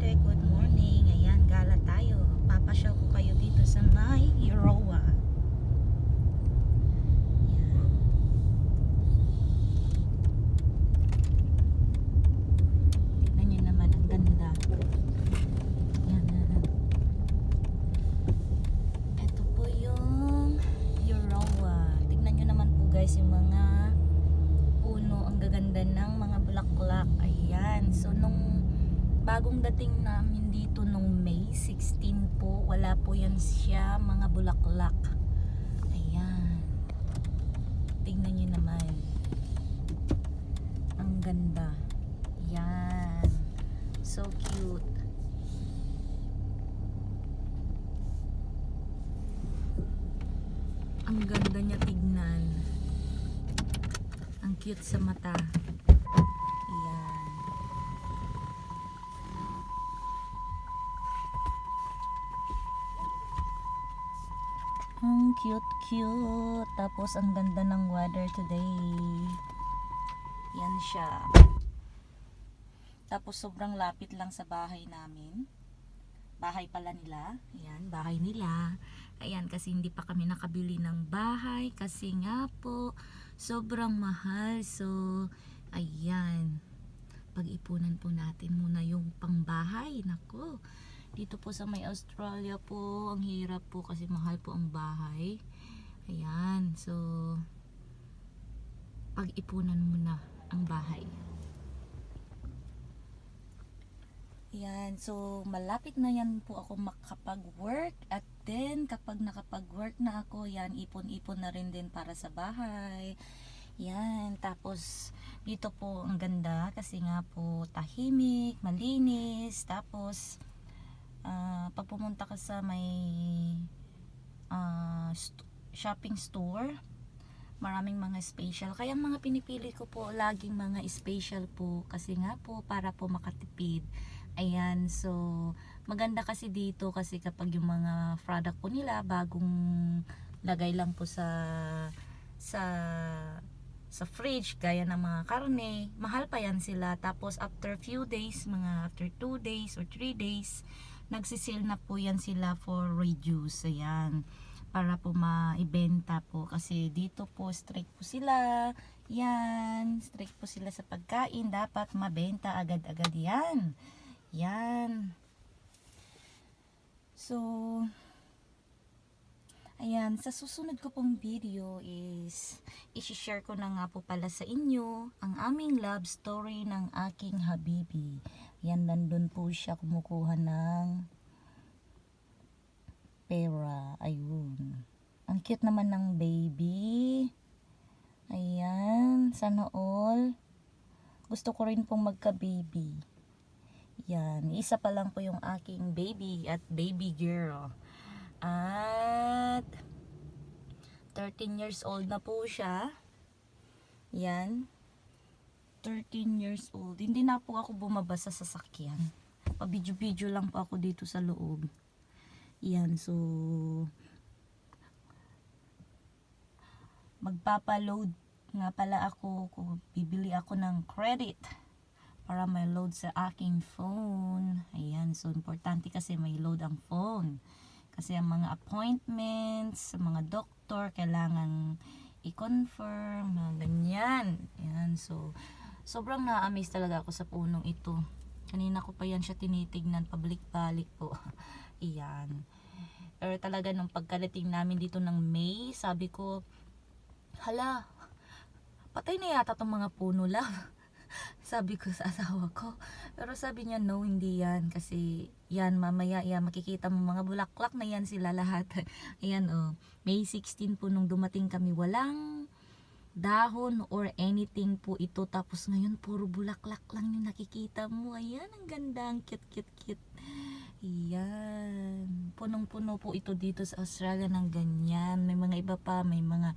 ate, good morning. Ayan, gala tayo. Papasyaw ko kayo dito sa may Euroa. Ayan. Tignan nyo naman, ang ganda. Ayan. Ito po yung Euroa. Tignan nyo naman po guys yung mga puno. Ang gaganda ng mga bulaklak. Ayan. So, nung bagong dating namin dito nung May 16 po, wala po yan siya mga bulaklak. Ayan. Tingnan nyo naman. Ang ganda. Yan. So cute. Ang ganda niya tignan. Ang cute sa mata. Ang cute cute. Tapos ang ganda ng weather today. Yan siya. Tapos sobrang lapit lang sa bahay namin. Bahay pala nila. Ayan, bahay nila. Ayan, kasi hindi pa kami nakabili ng bahay. Kasi nga po, sobrang mahal. So, ayan. Pag-ipunan po natin muna yung pangbahay. Nako. Dito po sa may Australia po, ang hirap po kasi mahal po ang bahay. Ayan. So, pag-ipunan muna ang bahay. Yan. So, malapit na yan po ako makapag-work. At then, kapag nakapag-work na ako, yan, ipon-ipon na rin din para sa bahay. Yan. Tapos, dito po ang ganda kasi nga po tahimik, malinis. Tapos, ah, pag pumunta ka sa may ah, st- shopping store, maraming mga special. Kaya mga pinipili ko po, laging mga special po. Kasi nga po, para po makatipid. Ayan, so maganda kasi dito kasi kapag yung mga product po nila bagong lagay lang po sa sa sa fridge gaya ng mga karne, mahal pa yan sila. Tapos after few days, mga after 2 days or 3 days, nagsisil na po yan sila for reduce. Ayan. Para po maibenta po. Kasi dito po strict po sila. Yan strict po sila sa pagkain. Dapat mabenta agad-agad yan. Yan. So ayan sa susunod ko pong video is isi-share ko na nga po pala sa inyo ang aming love story ng aking habibi yan nandun po siya kumukuha ng pera. Ayun. Ang cute naman ng baby. Ayan. Sana all. Gusto ko rin pong magka-baby. Yan. Isa pa lang po yung aking baby at baby girl. At 13 years old na po siya. Yan. 13 years old. Hindi na po ako bumaba sa sasakyan. Pabidyo-bidyo lang po ako dito sa loob. Yan, so magpapa-load nga pala ako kung bibili ako ng credit para may load sa aking phone. Ayan, so importante kasi may load ang phone. Kasi ang mga appointments, mga doktor, kailangan i-confirm, mga ganyan. Ayan, so sobrang na-amaze talaga ako sa punong ito. Kanina ko pa yan siya tinitignan, pabalik-balik po. Iyan. Pero talaga nung pagkadating namin dito ng May, sabi ko, hala, patay na yata tong mga puno lang. sabi ko sa asawa ko. Pero sabi niya, no, hindi yan. Kasi yan, mamaya, yan, makikita mo mga bulaklak na yan sila lahat. Ayan, oh. May 16 po nung dumating kami, walang dahon or anything po ito. Tapos ngayon, puro bulaklak lang yung nakikita mo. Ayan, ang ganda, ang cute, cute, cute. Yan. Punong-puno po ito dito sa Australia ng ganyan. May mga iba pa, may mga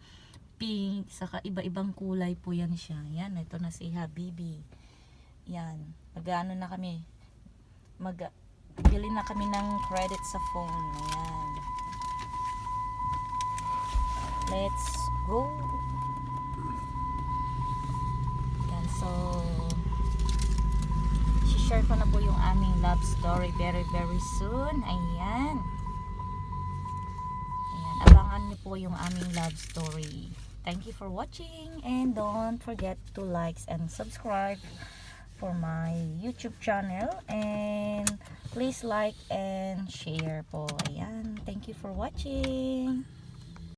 pink, saka iba-ibang kulay po yan siya. Yan, ito na si Habibi. Yan. Mag-ano na kami. Mag bili na kami ng credit sa phone. Ayan. Let's go. I-share ko na po yung aming love story very very soon. Ayan. Ayan, abangan niyo po yung aming love story. Thank you for watching and don't forget to like and subscribe for my YouTube channel and please like and share po. Ayan, thank you for watching.